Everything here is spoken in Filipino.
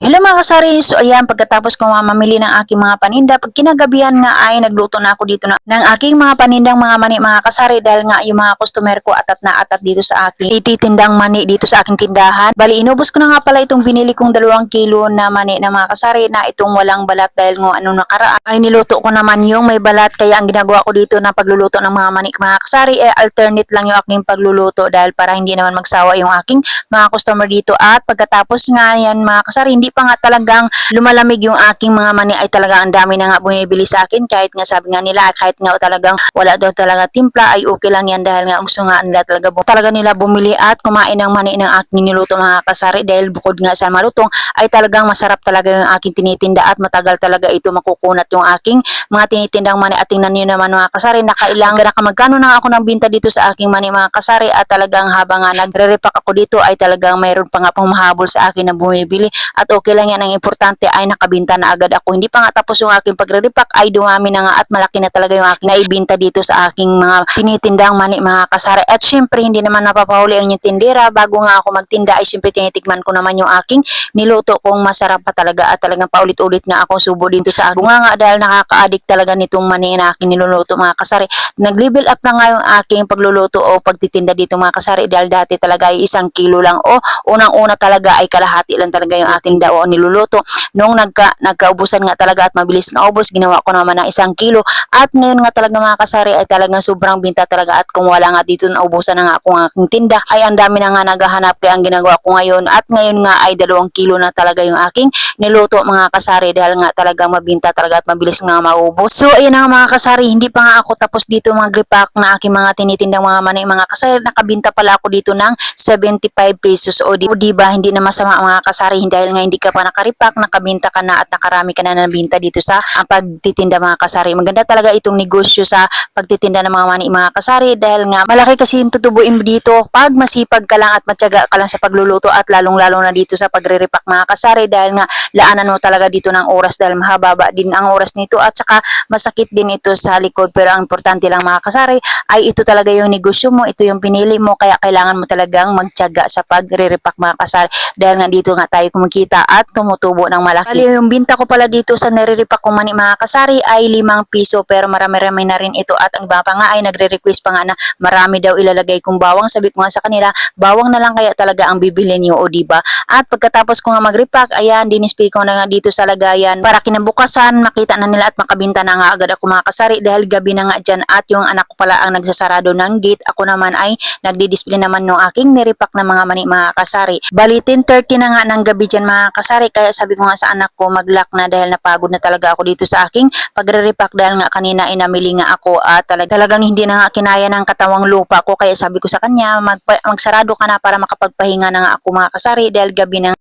Hello mga kasari, so ayan pagkatapos ko mamamili ng aking mga paninda, pag kinagabihan nga ay nagluto na ako dito na ng aking mga panindang mga mani mga kasari dahil nga yung mga customer ko atat na atat dito sa aking ititindang mani dito sa aking tindahan. Bali inubos ko na nga pala itong binili kong dalawang kilo na mani na mga kasari na itong walang balat dahil nga ano nakaraan ay niluto ko naman yung may balat. Kaya ang ginagawa ko dito na pagluluto ng mga mani mga kasari eh alternate lang yung aking pagluluto dahil para hindi naman magsawa yung aking mga customer dito. At pagkatapos nga yan mga kasari hindi pa nga talagang lumalamig yung aking mga mani ay talaga ang dami na nga bumibili sa akin. Kahit nga sabi nga nila kahit nga talagang wala daw talaga timpla ay okay lang yan dahil nga gusto nga nila talaga talaga nila bumili at kumain ng mani ng aking niluto mga kasari. Dahil bukod nga sa malutong ay talagang masarap talaga yung aking tinitinda at matagal talaga ito makukunat yung aking mga tinitindang mani. At tingnan nyo naman mga kasari nakailang nakamagkano na ako ng binta dito sa aking mani mga kasari. At talagang habang nga nagre-repack ako dito ay talagang mayroon pa nga pong mahabol sa akin na bumibili. At okay lang yan. Ang importante ay nakabinta na agad ako. Hindi pa nga tapos yung aking pagre-repack ay dumami na nga at malaki na talaga yung aking naibinta dito sa aking mga tinitindang mani mga kasari. At syempre hindi naman napapahuli ang yung tindera. Bago nga ako magtinda ay syempre tinitigman ko naman yung aking niluto kung masarap pa talaga. At talagang paulit-ulit nga ako subo dito sa aking bunga nga dahil nakaka-addict talaga nitong mani na aking niluluto mga kasari. Nag-level up na nga yung aking pagluluto o pagtitinda dito mga kasari. Dahil dati talaga ay isang kilo lang o unang-una talaga ay kalahati lang talaga yung ating daw niluluto. Nung nagka, nagkaubusan nga talaga at mabilis nga ubos ginawa ko naman ng isang kilo. At ngayon nga talaga mga kasari ay talagang sobrang binta talaga. At kung wala nga dito na ubusan na nga ako ang aking tinda. Ay ang dami na nga naghahanap kaya ang ginagawa ko ngayon. At ngayon nga ay dalawang kilo na talaga yung aking niluto mga kasari. Dahil nga talaga mabinta talaga at mabilis nga maubos. So ayan na mga kasari, hindi pa nga ako tapos dito mga gripak na aking mga tinitindang mga mani mga kasari. Nakabinta pala ako dito ng 75 pesos. O di, o di ba hindi na masama mga kasari dahil nga hindi ka pa nakaripak, nakabinta ka na at nakarami ka na nabinta dito sa ang pagtitinda mga kasari. Maganda talaga itong negosyo sa pagtitinda ng mga mani mga kasari dahil nga malaki kasi yung tutubuin mo dito. Pag masipag ka lang at matyaga ka lang sa pagluluto at lalong-lalo na dito sa pagre-repack mga kasari dahil nga laanan mo talaga dito ng oras dahil mahaba din ang oras nito at saka masakit din ito sa likod. Pero ang importante lang mga kasari ay ito talaga yung negosyo mo, ito yung pinili mo kaya kailangan mo talagang magtyaga sa pagre-repack mga kasari. Dahil nga dito nga tayo kumikita at tumutubo ng malaki. Bali, yung binta ko pala dito sa nare-repack ko mani mga kasari ay 5 piso pero marami-rami na rin ito at ang iba pa nga ay nagre-request pa nga na marami daw ilalagay kong bawang. Sabi ko nga sa kanila, bawang na lang kaya talaga ang bibili niyo o diba? At pagkatapos ko nga mag-repack, ayan, dinisplay ko na nga dito sa lagayan para kinabukasan, makita na nila at makabinta na nga agad ako mga kasari dahil gabi na nga dyan at yung anak ko pala ang nagsasarado ng gate. Ako naman ay nagdi-display naman ng aking nirepack na mga mani mga kasari. Bali, 10.30 na nga ng gabi dyan mga kasari kaya sabi ko nga sa anak ko mag-lock na dahil napagod na talaga ako dito sa aking pagre-repack dahil nga kanina inamili nga ako at talag talagang hindi na nga kinaya ng katawang lupa ko. Kaya sabi ko sa kanya mag magsarado ka na para makapagpahinga na nga ako mga kasari dahil gabi na